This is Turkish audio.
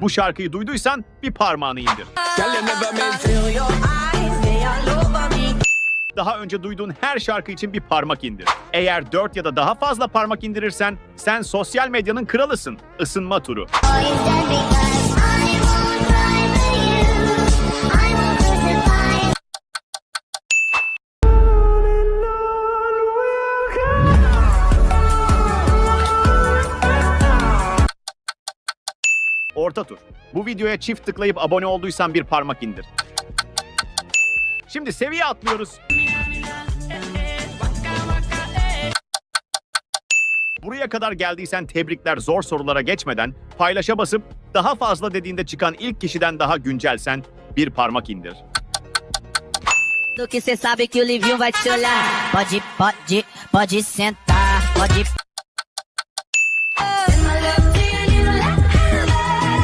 Bu şarkıyı duyduysan bir parmağını indir. Daha önce duyduğun her şarkı için bir parmak indir. Eğer 4 ya da daha fazla parmak indirirsen sen sosyal medyanın kralısın. Isınma turu. Always dead because Orta tur. Bu videoya çift tıklayıp abone olduysan bir parmak indir. Şimdi seviye atlıyoruz. Buraya kadar geldiysen tebrikler zor sorulara geçmeden paylaşa basıp daha fazla dediğinde çıkan ilk kişiden daha güncelsen bir parmak indir. Do que cê sabe que o Livinho vai te olhar. Pode, pode, pode sentar. Pode